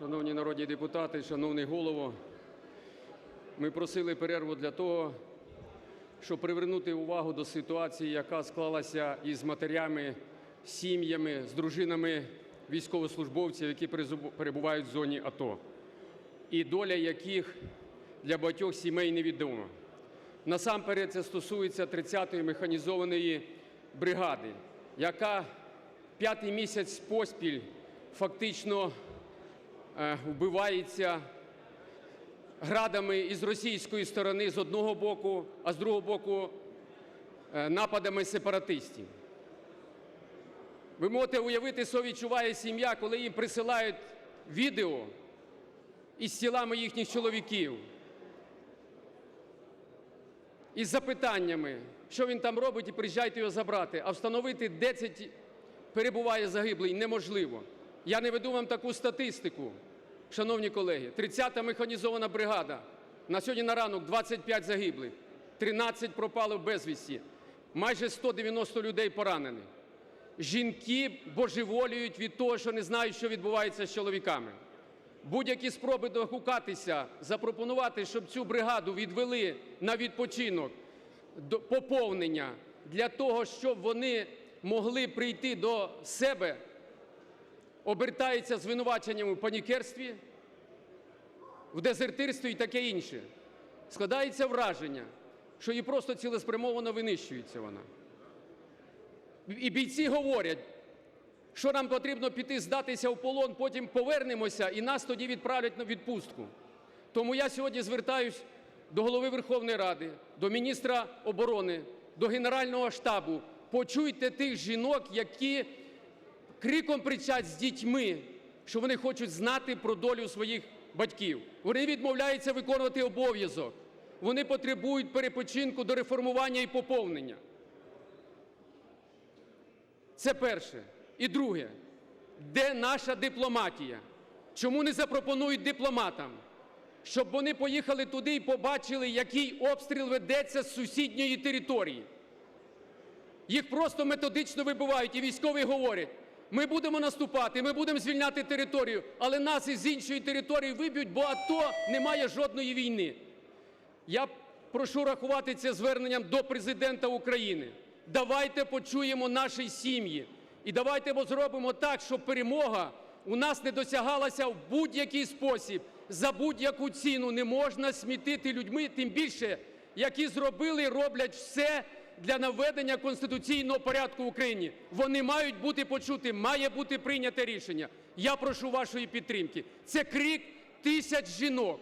Шановні народні депутати, шановний голово, ми просили перерву для того, щоб привернути увагу до ситуації, яка склалася із матерями, сім'ями, з дружинами військовослужбовців, які перебувають в зоні АТО, і доля яких для багатьох сімей невідома. Насамперед це стосується 30-ї механізованої бригади, яка п'ятий місяць поспіль фактично вбивається градами із російської сторони з одного боку, а з другого боку е, нападами сепаратистів. Ви можете уявити, що відчуває сім'я, коли їм присилають відео із тілами їхніх чоловіків, із запитаннями, що він там робить, і приїжджайте його забрати. А встановити, де це перебуває загиблий, неможливо. Я не веду вам таку статистику, шановні колеги. 30-та механізована бригада. На сьогодні на ранок 25 загиблих, 13 пропало безвісті, майже 190 людей поранених. Жінки божеволіють від того, що не знають, що відбувається з чоловіками. Будь-які спроби догукатися, запропонувати, щоб цю бригаду відвели на відпочинок, до поповнення для того, щоб вони могли прийти до себе, обертається звинуваченням у панікерстві, в дезертирстві і таке інше. Складається враження, що її просто цілеспрямовано винищується вона. І бійці говорять, що нам потрібно піти здатися в полон, потім повернемося і нас тоді відправлять на відпустку. Тому я сьогодні звертаюсь до Голови Верховної Ради, до міністра оборони, до Генерального штабу. Почуйте тих жінок, які криком кричать з дітьми, що вони хочуть знати про долю своїх батьків. Вони відмовляються виконувати обов'язок. Вони потребують перепочинку до реформування і поповнення. Це перше. І друге, де наша дипломатія? Чому не запропонують дипломатам, щоб вони поїхали туди і побачили, який обстріл ведеться з сусідньої території? Їх просто методично вибивають, і військові говорять: ми будемо наступати, ми будемо звільняти територію, але нас із іншої території виб'ють, бо АТО немає жодної війни. Я прошу рахувати це зверненням до Президента України. Давайте почуємо наші сім'ї. І давайте зробимо так, щоб перемога у нас не досягалася в будь-який спосіб, за будь-яку ціну. Не можна смітити людьми, тим більше, які зробили і роблять все для наведення конституційного порядку в Україні. Вони мають бути почуті, має бути прийняте рішення. Я прошу вашої підтримки. Це крик тисяч жінок,